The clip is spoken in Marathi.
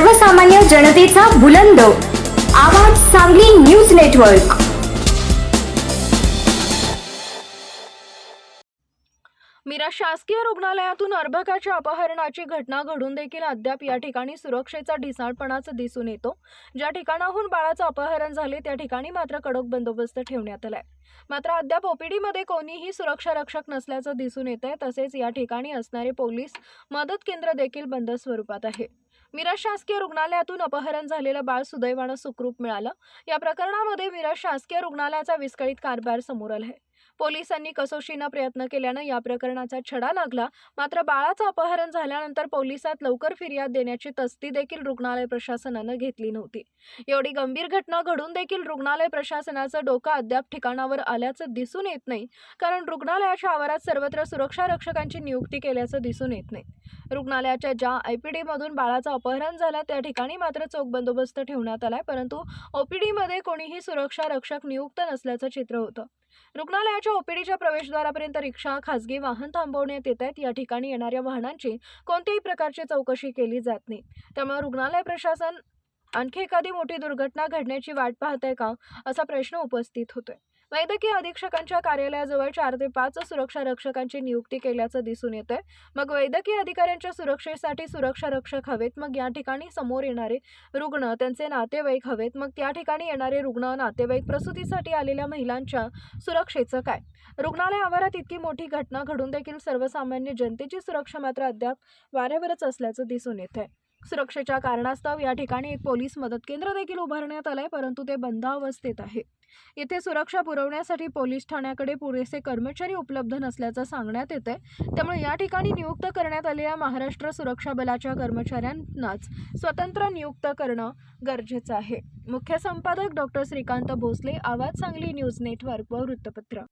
सर्वसामान्य जनतेचा बुलंद. आवाज सांगली न्यूज नेटवर्क. मीरा शासकीय रुग्णालयातून अर्भकाच्या अपहरणाची घटना घडून देखील अद्याप या ठिकाणी सुरक्षेचा ढिसाळपणाच दिसून येतो. ज्या ठिकाणाहून बाळाचं अपहरण झाले त्या ठिकाणी मात्र कडक बंदोबस्त ठेवण्यात आलाय. मात्र अद्याप ओपीडीमध्ये कोणीही सुरक्षा रक्षक नसल्याचं दिसून येत आहे तसेच या ठिकाणी असणारे पोलीस मदत केंद्र देखील बंद स्वरूपात आहे. मिरज शासकीय रुग्णालयातून अपहरण झालेलं बाळ सुदैवानं सुखरूप मिळालं. या प्रकरणामध्ये मिरज शासकीय रुग्णालयाचा विस्कळीत कारभार समोर आहे पोलिसांनी कसोशीनं प्रयत्न केल्यानं या प्रकरणाचा छडा लागला. मात्र बाळाचं अपहरण झाल्यानंतर पोलिसात लवकर फिर्याद देण्याची तस्ती देखील रुग्णालय प्रशासनानं घेतली नव्हती. एवढी गंभीर घटना घडून देखील रुग्णालय प्रशासनाचं डोकं अद्याप ठिकाणावर आल्याचं दिसून येत नाही. कारण रुग्णालयाच्या आवारात सर्वत्र सुरक्षा रक्षकांची नियुक्ती केल्याचं दिसून येत नाही. रुग्णालयाच्या ज्या आयपीडी मधून बाळाचं अपहरण झालं त्या ठिकाणी मात्र चोख बंदोबस्त ठेवण्यात आलाय. परंतु ओपीडी मध्ये कोणीही सुरक्षा रक्षक नियुक्त नसल्याचं चित्र होतं. रुग्णालयाच्या ओपीडीच्या प्रवेशद्वारापर्यंत रिक्षा खासगी वाहन थांबवण्यात येत आहेत. या ठिकाणी येणाऱ्या वाहनांची कोणत्याही प्रकारची चौकशी केली जात नाही. त्यामुळे रुग्णालय प्रशासन आणखी एखादी मोठी दुर्घटना घडण्याची वाट पाहत आहे का? असा प्रश्न उपस्थित होतोय. वैद्यकीय अधीक्षकांच्या कार्यालयाजवळ चार ते पाच सुरक्षा रक्षकांची नियुक्ती केल्याचं दिसून येतंय. मग वैद्यकीय अधिकाऱ्यांच्या सुरक्षेसाठी सुरक्षा रक्षक हवेत मग या ठिकाणी समोर येणारे रुग्ण त्यांचे नातेवाईक हवेत मग त्या ठिकाणी येणारे रुग्ण नातेवाईक प्रसूतीसाठी आलेल्या महिलांच्या सुरक्षेचं काय? रुग्णालय आवारात इतकी मोठी घटना घडून देखील सर्वसामान्य जनतेची सुरक्षा मात्र अद्याप वाऱ्यावरच असल्याचं दिसून येत आहे सुरक्षेच्या कारणास्तव या ठिकाणी एक पोलीस मदत केंद्र देखील उभारण्यात आलंय परंतु ते बंद अवस्थेत आहे. येथे सुरक्षा पुरवण्यासाठी पोलीस ठाण्याकडे पुरेसे कर्मचारी उपलब्ध नसल्याचं सांगण्यात येत आहे त्यामुळे या ठिकाणी नियुक्त करण्यात आलेल्या महाराष्ट्र सुरक्षा बलाच्या कर्मचाऱ्यांनाच स्वतंत्र नियुक्त करणं गरजेचं आहे. मुख्य संपादक डॉक्टर श्रीकांत भोसले आवाज सांगली न्यूज नेटवर्क व वृत्तपत्र.